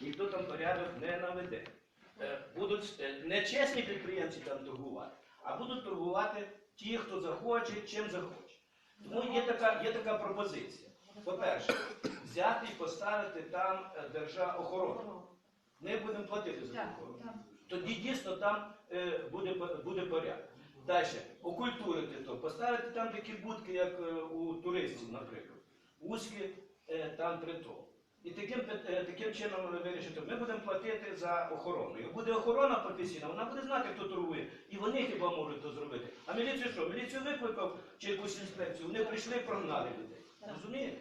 ніхто там порядок не наведе. Е, Будуть е, не чесні підприємці там торгувати, а будуть торгувати ті, хто захоче, чим захоче. Тому є така, є така пропозиція. По-перше, взяти і поставити там е, державохорону. Ми будемо платити за цю охорону. Тоді дійсно там буде, буде порядок. Далі, окультурити то, поставити там такі будки, як у туристів, наприклад. Вузькі е, там притул. І таким, е, таким чином вирішити. Ми будемо платити за охорону. Як буде охорона професійна, вона буде знати, хто торгує. І вони хіба можуть то зробити. А міліцію що? Міліцію викликав чи якусь інспекцію, вони прийшли, прогнали людей. Розумієте?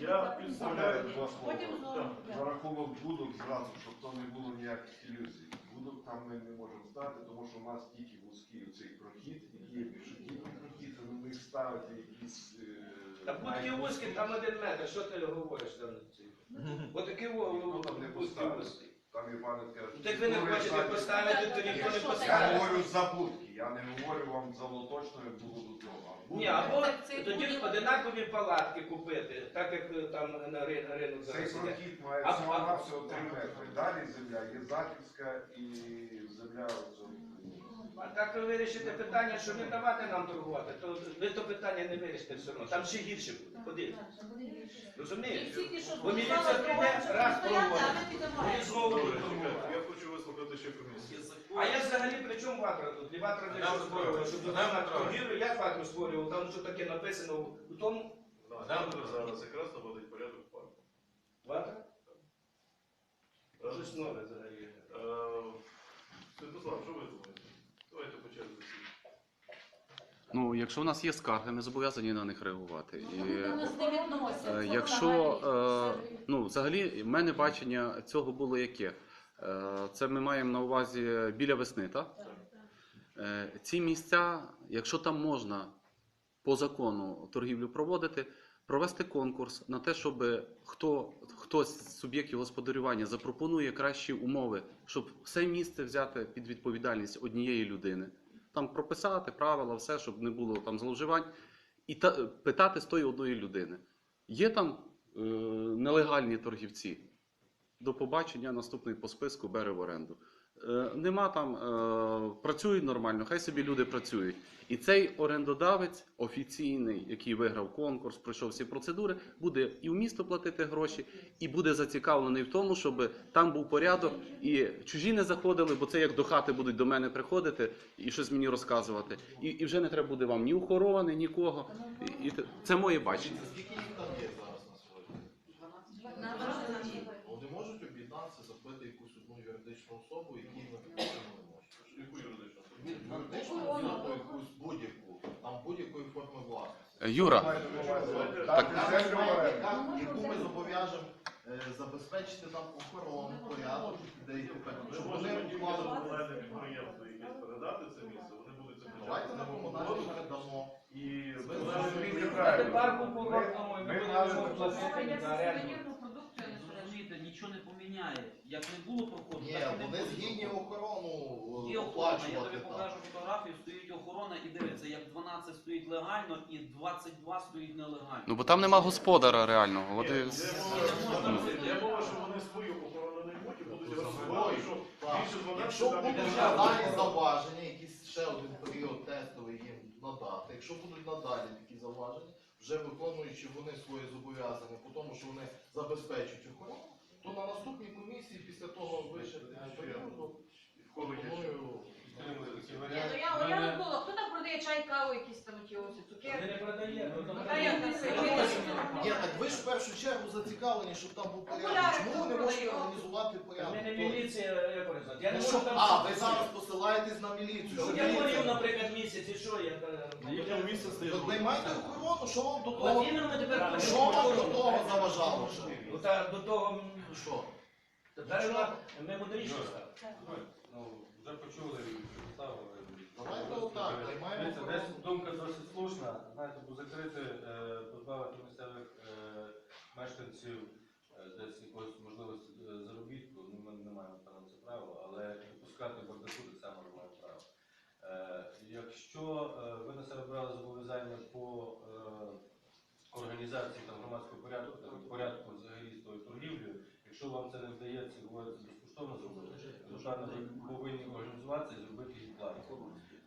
Я представляю два слова. За рахунок будок зразу, щоб то не було ніяких ілюзій. Будок там ми не можемо стати, тому що у нас тільки вузький цей прохід, і є пішохідний прохід, і них ставити якісь. Та будки вузькі, там один метр, що ти говориш там? Отакі не поставить. вузькі. Там Іван каже, Ну, Так ви не хочете поставити, то ніхто не Я Я поставить. говорю за будки, я не говорю вам за лоточно, як було до того. А будки- Ні, або Так це тоді буде- одинакові палатки купити, так як е, там на ри- ринок Цей зараз іде. прохід має А- всього на всього 3 метри. Далі земля, є Захівська і земля оцю. А так ви вирішите питання, що не давати нам торгувати, то ви то питання не вирішите все одно. Там ще гірше буде. Подивіться. Розумієте? Бо міліція прийде, раз проводить, і знову буде торгувати. я хочу вислухати ще комісію. А я взагалі при чому ватра тут? І ватра для чого створювала, щоб вона торгівлю, я ватру створював, там що таке написано у тому зараз якраз наводить порядок в парку. ватра? Щось нове взагалі. е, Святослав, що ви думаєте? Давайте по черзі всі. Ну, якщо у нас є скарги, ми зобов'язані на них реагувати. І, е, Е, якщо, е, ну, взагалі, в мене бачення цього було яке? Е, це ми маємо на увазі біля весни, так? Е, ці місця, якщо там можна по закону торгівлю проводити, провести конкурс на те, щоб хто, хтось з суб'єктів господарювання запропонує кращі умови, щоб все місце взяти під відповідальність однієї людини. Там прописати правила, все, щоб не було там зловживань, і та, питати з тої одної людини. Є там е, нелегальні торгівці. До побачення наступний по списку бере в оренду. Е, нема там, е, працюють нормально, хай собі люди працюють. І цей орендодавець офіційний, який виграв конкурс, пройшов всі процедури, буде і в місто платити гроші, і буде зацікавлений в тому, щоб там був порядок, і чужі не заходили, бо це як до хати будуть до мене приходити і щось мені розказувати. І, і вже не треба буде вам ні охорони, нікого. І, і це моє бачення. Скільки їх там є зараз на сьогодні? Вони можуть об'єднатися, закупити якусь одну юридичну особу, які не не можуть. Яку юридичну особу? Ні, Якусь будь-яку, там будь-якої форми власності. Юра, на Так. землю в оренду. Яка- Яку ми зобов'яжемо е, забезпечити там охорону, порядок. Ми Щоб вони за комунальне підприємство якесь передати це місце, вони будуть це Давайте на комунальні передамо. І зрозумієте А правильно. тепер по курортному і Ми ми будемо платити за оренду. Розумієте, нічого не поміняє. Як не було проходу, Ні, так і не вони буде. згідні охорону Є е, охорона, я тобі оплачувати. там. покажу фотографію, стоїть охорона і дивиться, як 12 стоїть легально і 22 стоїть нелегально. ну бо там нема господара реального. Є мова, є що вони свою охорону не і будуть розсувати, що Так. більше 12 Якщо там будуть іде. надалі зауваження, якийсь ще один період тестовий їм надати, якщо будуть надалі такі зауваження, вже виконуючи вони свої зобов'язання по тому, що вони забезпечують охорону, то на наступній комісії після того вичерпного періоду В кого є ще? пропоную Ні, ну я, я не було. Хто там продає чай, каву, якісь там ті ось Ми цукерки? не продаємо. ну, там Та як продаємо. це? Ні, так ви ж в першу чергу зацікавлені, щоб там був порядок. Чому ви не можете організувати порядок? Ми не міліція, як сказати. Я не Ну можу що, там... а, ви зараз посилаєтесь на міліцію. Ну, Я міліція- хворів, наприклад, місяць, і що я... е, стоїть. Так наймайте охорону, що вам до того? іменно ми тепер Що вам до того заважало? Ну, та до того... м, Що? Тепер ми- ми стали. Ну, вже почули і представили. Давайте отак, Дивіться, охорону. Десь думка досить слушна. Знаєте, бо закрити, е, позбавити місцевих е, мешканців е, десь якоїсь можливості е, заробітку, ну, ми не маємо права на це право, але допускати бардаку так само не маємо права. Е, Якщо е, ви на себе брали зобов'язання по е, організації там, громадського порядку, порядку взагалі з тою торгівлею, якщо вам це не вдається, говориться безкоштовно зробити, ви повинні організуватися і зробити їх платно.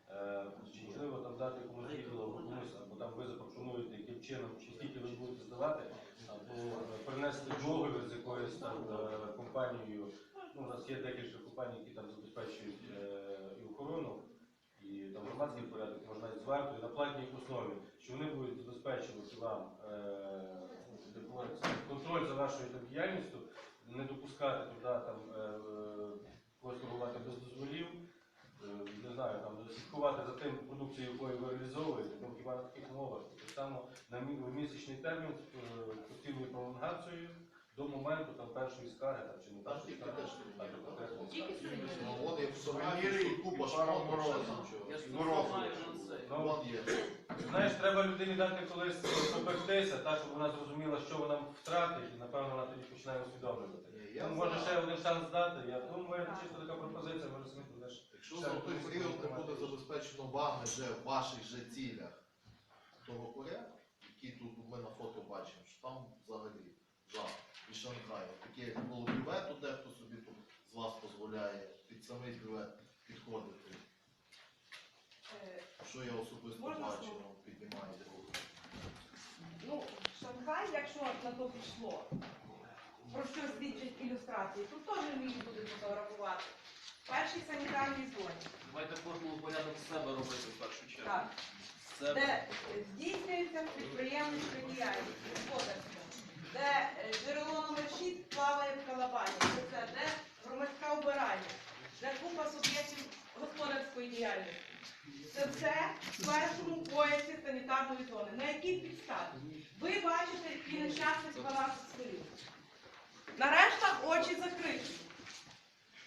Е, Чи можливо там дати комусь відділу комусь, або там ви запропонуєте, яким чином, чи скільки ви будете здавати, або принести договір з якоюсь там е, компанією. Ну, у нас є декілька компаній, які там забезпечують е, і охорону, і там громадський порядок, можна і з вартою на платній основі, що вони будуть забезпечувати вам контроль за вашою діяльністю, не допускати туди там е, когось торгувати без дозволів, е, не знаю, там слідкувати за тим продукцією, якою ви реалізовуєте, ну хіба на таких умовах. Так само на мі- місячний термін з е, постійною пролонгацією до моменту там першої скарги там, чи не першої скарги. а, до конкретної скарги. сувеніри. Ну, от як Сувеніри фотографії, купа і пара шмоток, ще морозива. там чого. Я ж тут Морозиво. знаю, що це. Ну, От є. Знаєш, треба людині дати колись попектися, так, щоб вона зрозуміла, що вона втратить, і напевно вона тоді починає усвідомлювати. Ні, я Ну, може ще один шанс дати. Я думаю, моя чисто така пропозиція, може самі будеш. Якщо за той період не буде забезпечено вами вже в ваших же цілях того порядку, який тут ми на фото бачимо, що там взагалі жах. І Шанхай. Таке як було бювет, то дехто собі тут з вас дозволяє під самий бювет підходити. Е, Що я особисто Можна бачив, слово? ну, піднімаєте руку. Ну, Шанхай, якщо на то пішло, про що свідчать ілюстрації, тут теж міг буде фотографувати. В першій санітарній зоні, Давайте кожному порядок з себе робити в першу чергу. так, З себе. де здійснюється підприємницька діяльність, господарська, де е, джерело 6 плаває в калабані, це де громадська обирання, де купа суб'єктів господарської діяльності. Це все в першому поясі санітарної зони. На якій підставі? Ви бачите, які нещасних 12 сторін. Нарешті очі закриті.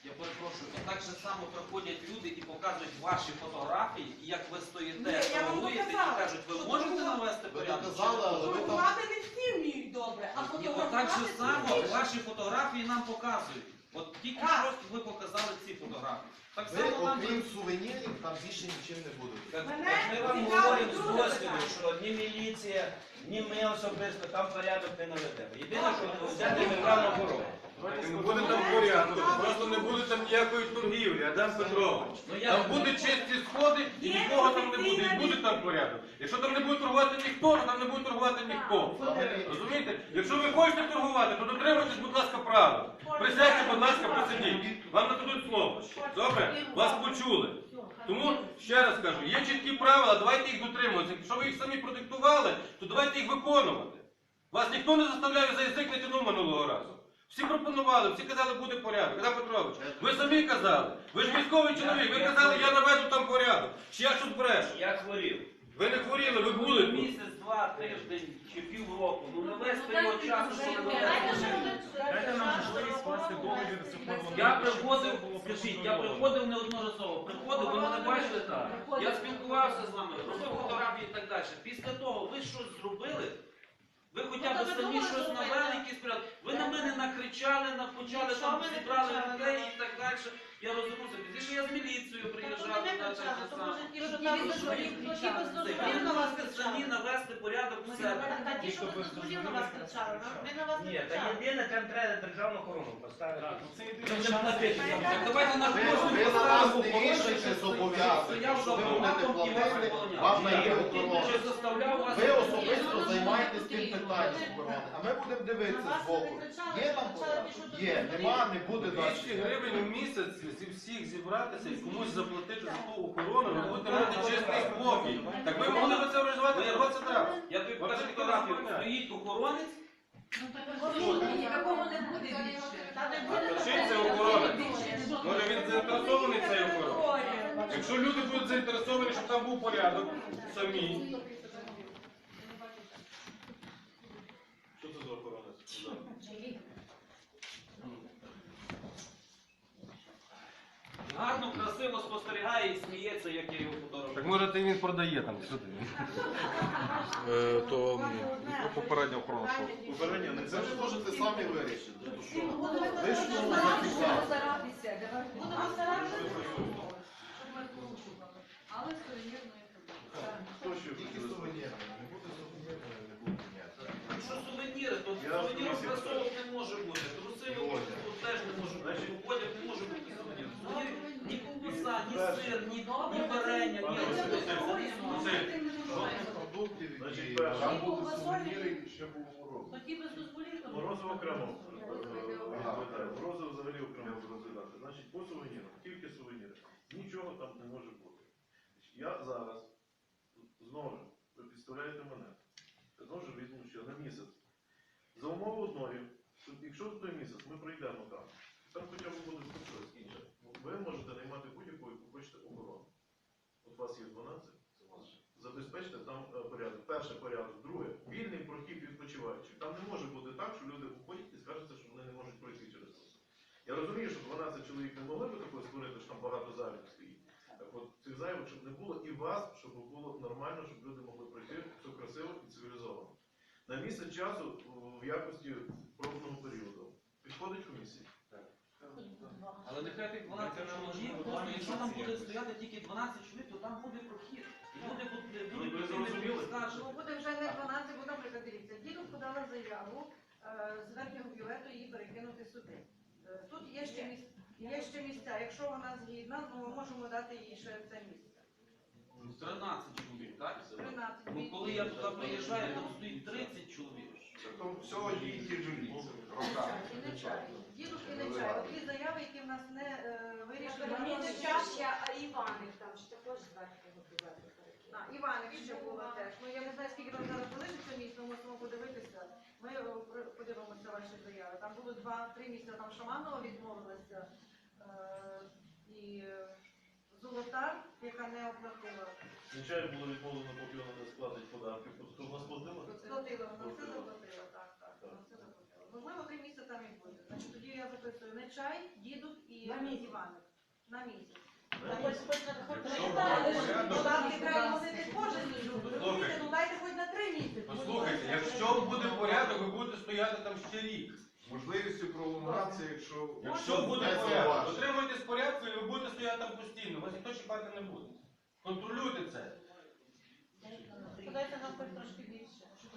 Я перепрошую, то так же само приходять люди і показують ваші фотографії, і як ви стоїте, я вам торгуєте і показала, кажуть, ви що можете торгувати- навести Ви порядок? доказали, але ви там Фотографувати не всі вміють добре, а фотографувати отак же само ваші фотографії нам показують. От тільки Так. що ви показали ці фотографії. Так ви, само нам окрім сувенірів, там більше нічим не будете. Мене ми вам цікавить говоримо з друге досвіду, питання. що ні міліція, ні ми особисто там порядок не наведемо. Єдине, що взяти державну охорону. Не буде там порядку, просто не буде там ніякої торгівлі, Адам Петрович. Ну, Там будуть чисті сходи і нікого там не буде, і буде там порядок. Якщо там не буде торгувати ніхто, то там не буде торгувати ніхто. Розумієте? Якщо ви хочете торгувати, то дотримуйтесь, будь ласка, правил. Присядьте, будь ласка, присидіть. Вам нададуть слово. Добре? Вас почули. Тому ще раз кажу, є чіткі правила, давайте їх дотримуватися. Якщо ви їх самі продиктували, то давайте їх виконувати. Вас ніхто не заставляє за язик не тянув минулого разу. Всі пропонували, всі казали, буде порядок. Адам Петрович, ви самі казали. Ви ж військовий чоловік, ви казали, я наведу там порядок. Чи я щось брешу? Я хворів. Ви не хворіли, ви були місяць, два, тиждень чи півроку. Ну не весь період часу, що ви Дайте нам можливість скласти договір з оформленням. Я приходив, скажіть, я приходив неодноразово. Приходив, ви мене бачили так. Я спілкувався з вами, робив фотографії і так далі. Після того ви щось зробили. Ви хоча б Ну, то ви самі щось навели, якісь порядок. Ви на мене накричали, напочали, там зібрали людей і так далі. Я розумію, Пізніше я з міліцією приїжджав. Тобто не же то може ті, що там дозволів, то ті без дозволів на вас самі кричали. навести порядок у себе. Та ті, що без дозволів на вас кричали, ми на вас не Ні, та кричали. єдине, там треба державну охорону поставити. Так, ну це єдиний шанс. Так давайте на Ви, кожну ви на нас поставку не вішайте свої. зобов'язання, Стояв що за ви будете автоматом і вас платити, вам дає я охорона. Чи заставляв вас? Ви особисто займаєтесь тим питанням охорони, а ми будемо дивитися не кричали, Є там порядок? Є, нема, не буде 200 далі. гривень у місяць зі всіх зібратися і комусь заплатити за ту охорону, ви будете мати чесний спокій. Так ви могли б це організувати 20 разів. Я тобі покажу фотографію. Стоїть охоронець, не буде більше. Чий це охоронець? Може він заінтересований цей охорон? Якщо люди будуть заінтересовані, щоб там був порядок самі. Що це за охоронець? Гарно, красиво спостерігає і сміється, як я його фотографую. Так може ти він продає там сюди. То попередньо Попередньо не Це ви можете самі вирішити. то що? Будемо Ви ж. Будемо старатися, щоб ми порушували. Але сувенірної продукції. Хто ще Тільки не буде сувенірами, не буде. Якщо сувеніри, то Я сувенірів розумію, кросовок не може бути. Труси теж не може бути. Одяг не може бути сувенір. Ні ковбаса, ні сир, ні ні варення, ні продуктів і там були Морозиво окремо. Е, взагалі окремо розглядати. Значить, по сувенірам, тільки сувеніри. Нічого там не може бути. Я зараз, знову ви підставляєте мене, знову ж візьму ще на місяць. За умови одної якщо за той місяць ми пройдемо там, там хоча б буде щось інше. Ви можете наймати будь-яку, яку хочете охорону. От у вас є 12, забезпечте там е, порядок. Перший порядок, друге, вільний прохід відпочиваючих. Там не може бути так, що люди виходять і скажуться, що вони не можуть пройти через це. Я розумію, що 12 чоловік не могли би такого створити, що там багато зайвих стоїть. Так от цих зайвих, щоб не було, і вас, щоб було нормально, щоб люди могли пройти все красиво і цивілізовано. На місяць часу в якості пробного періоду підходить комісія. Але нехай тих 12 чоловік, просто якщо там буде стояти тільки 12 чоловік, то там буде прохід. І люди будуть Ну, ви зрозуміли? Ну, буде вже не 12, бо, наприклад, дивіться, діду подала заяву е, з верхнього бювету її перекинути сюди. Е, Тут є ще місця, є ще місця. Якщо вона згідна, ну, ми можемо дати їй ще це місце. 13 чоловік, так? 13 Ну коли я туди приїжджаю, там стоїть 30 чоловік. Там все одні і ті ж лиця. Роками. І не чай. Дідух і не чай. Ті заяви, які в нас не е, вирішили. Мені Вони це а Іваник там ж також зверху готувати. А, Іваник ще було теж. Ну я не знаю, скільки там зараз залишиться місць, ми мусимо подивитися. Ми е, при- подивимося ваші заяви. Там було два-три місця, там Шаманова відмовилася. Е, і е, Золотар, яка не оплатила. Звичайно, було відмовлено, поки вона не сплатить податки. Тобто вона сплатила? Сплатила, вона все заплатила, так, так, вона все заплатила. Можливо, три місяці там і буде. Значить, тоді я записую не чай, дідух і На місяць. На місяць. Хоч хоч на хоч Якщо на буде але ж порядок, податки треба вносити кожен місяць. Слухайте. Розумієте, ну дайте хоч на три місяці. Послухайте, якщо буде порядок, ви будете стояти там ще рік. Можливістю пролонгації, якщо Якщо буде Без порядок, дотримуйтесь порядку і ви будете стояти там постійно. Вас ніхто чекати не буде. Контролюйте це. Подайте нам хоч трошки більше. Що.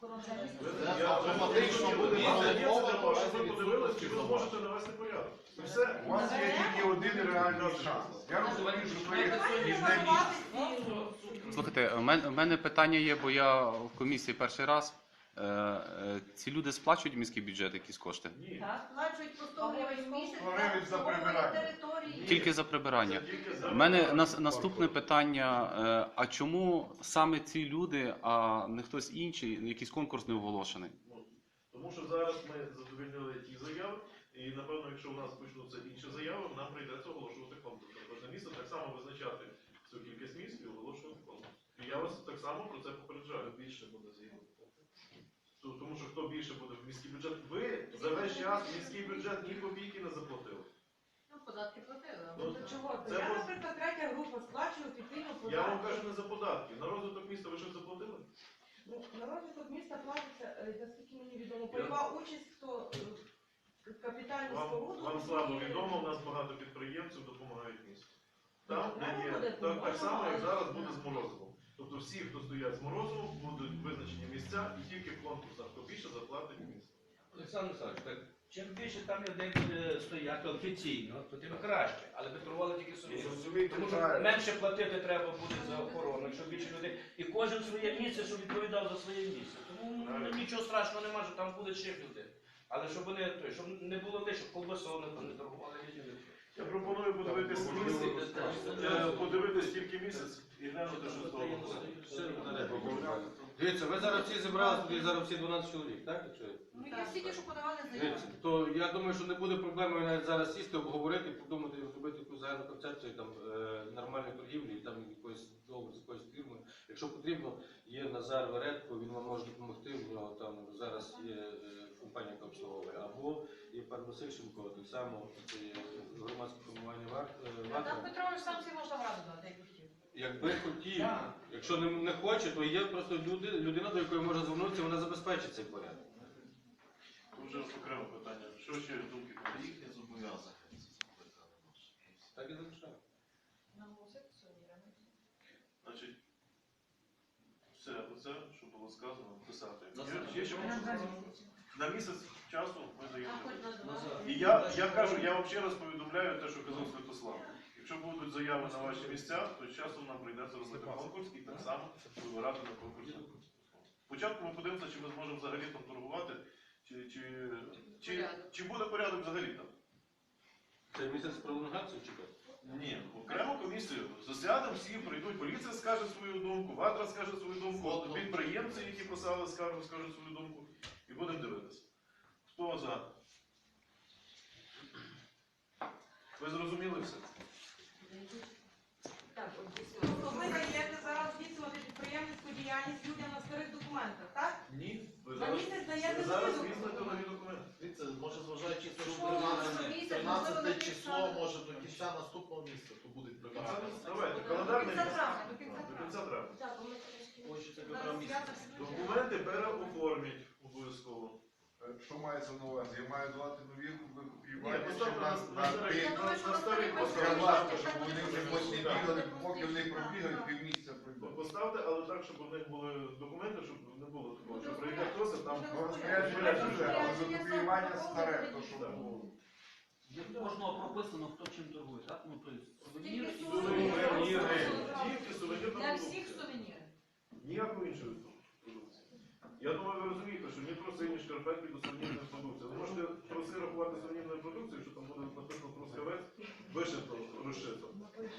Це Я автоматично буде Ні, це ви подивилися, чи ви зможете навести порядок. І все. у вас є тільки один реальний шанс. Я розумію, що ви місць. Слухайте, у мене, у мене питання є, бо я в комісії перший раз. Е, е, ці люди сплачують в міський бюджет якісь кошти? Ні. Так, сплачують по 100 гривень в місяць гривень за прибирання. території. Тільки за прибирання. Тільки за У мене нас, наступне питання: е, а чому саме ці люди, а не хтось інший, якийсь конкурс не оголошений? Ну, Тому що зараз ми задовільнили ті заяви, і напевно, якщо у нас почнуться інші заяви, нам прийдеться оголошувати конкурс. На Кожне місце так само визначати цю кількість місць і оголошувати конкурс. І я вас так само про це попереджаю. Більше буде заяв. Тому що хто більше буде в міський бюджет, ви за весь час в міський бюджет ні копійки не заплатили. Ну, податки платили. Ну, Ну, чого? Це Я, наприклад, третя група сплачую офіційно Я вам податки. кажу не за податки. На розвиток міста ви щось заплатили? Ну, на розвиток міста платиться, е, наскільки мені відомо, пайова участь, хто е, капітальну Вам, споруду. вам слабо відомо, у нас багато підприємців допомагають місту. Там Ну, де є буде, так, так само, як але- зараз буде з Морозовом. Тобто всі, хто стоять з Морозовом, будуть визначені місця і тільки в конкурсах, хто більше заплатить місто. Олександр Олександрович, так чим більше там людей буде стояти офіційно, то тим краще. Але ви торгували тільки собі. Зрозумійте Тому що правильно. менше платити треба буде за охорону, якщо більше людей. І кожен своє місце, щоб відповідав за своє місце. Тому ну, Правильно. нічого страшного немає, що там буде ще люди. Але щоб вони той, щоб не було лише колбасою не, не торгували різні люди. Я пропоную подивитись місяць, е, подивитись тільки місяць і глянути, що з того буде. Дивіться, ви зараз всі зібралися, тут є зараз всі 12 чоловік, так? Якщо я- Ну, є всі ті, що подавали заяву. Дивіться, то я думаю, що не буде проблеми навіть зараз сісти, обговорити, подумати, зробити якусь загальну концепцію там е, нормальної торгівлі, і там якоїсь договору з якоюсь фірмою. Якщо потрібно, є Назар Веретко, він вам може допомогти. В нього там зараз є е, компанія, яка обслуговує. Або пан Васильченко, так само це громадське формування варт. е, Там Петрович сам всі можна в раду дати, як хотів. Якби хотів, якщо не, не хоче, то є просто люди, людина, до якої можна звернутися, вона забезпечить цей порядок. Тут вже окреме питання. Що ще думки? Їхні зобов'язання. Так і залишаємо. Значить, все, оце, що було сказано, писати. На місяць часу ми даємо. І я, я кажу, я вам ще раз повідомляю те, що казав Святослав. Якщо будуть заяви на ваші місця, то з часом нам прийдеться робити конкурс і так само вибирати на конкурсі. Спочатку ми подивимося, чи ми зможемо взагалі там торгувати, чи, чи, чи, чи буде порядок взагалі там. Це місяць пролонгацію чекати? Ні, окрему комісію. Засядемо, всі прийдуть, поліція скаже свою думку, ватра скаже свою думку, підприємці, які писали скаргу, скажуть свою думку. І будемо дивитися. Хто за? Ви зрозуміли все? Тобто ви даєте зараз здійснювати підприємницьку діяльність людям на старих документах, так? Ні. Ви За зараз, місяць ви даєте зараз візьмете нові документи. Дивіться, може зважаючи те, що Що у нас 13 місяць, можливо, 13 число, може до кінця наступного місяця, то будуть прибирати. давайте, календарний До кінця місяць. травня, до кінця До травня. кінця травня. Так, бо ми трошки- Хочеться Зараз півтора місяця. Документи переоформіть обов'язково. Е, Що мається на увазі? Я маю давати нові Ні, викупівання, на? Я думаю, що на на старий старий От поставте. я важко, щоб вони вже бігали, поки вони пробігають, півмісяця пройдуть. Поставте, але так, щоб у них були документи, щоб не було такого, Буде що прийде хтось, а там Ну, розпорядження вже, але викупівання старе, то що було. Для кожного прописано, хто чим торгує, так? Ну, то есть, сувеніри і Тільки Сувеніри, Для всіх сувеніри. Іншої продукції. Я думаю, ви розумієте, що ні труси, ні шкарпетки до сувенірної продукції. Ви можете труси рахувати сувенірною продукцією, що там буде написано трускавець, вишито, розшито.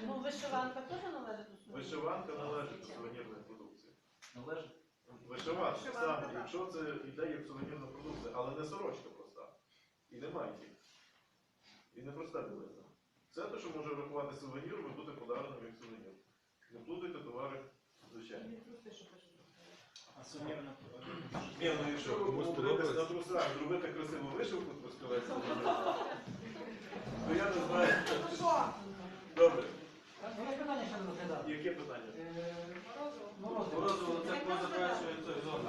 Ну, вишиванка теж належить до сувенірів? Вишиванка належить до сувенірної продукції. належить. Вишиванка Вишиванка, саме, так. якщо це йде як сувенірна продукція, але не сорочка проста. І не майки. І не проста білизна. Все те, що може рахувати сувеніром і бути подареним як сувенір. Не плутайте товари звичайні. А сумірно Ні, ну якщо ви помолитесь на трусах, зробити красиву вишивку трускавецьку, то ну, я не знаю. Добре. Яке питання? Е, Морозово, це хто заперечує той зон.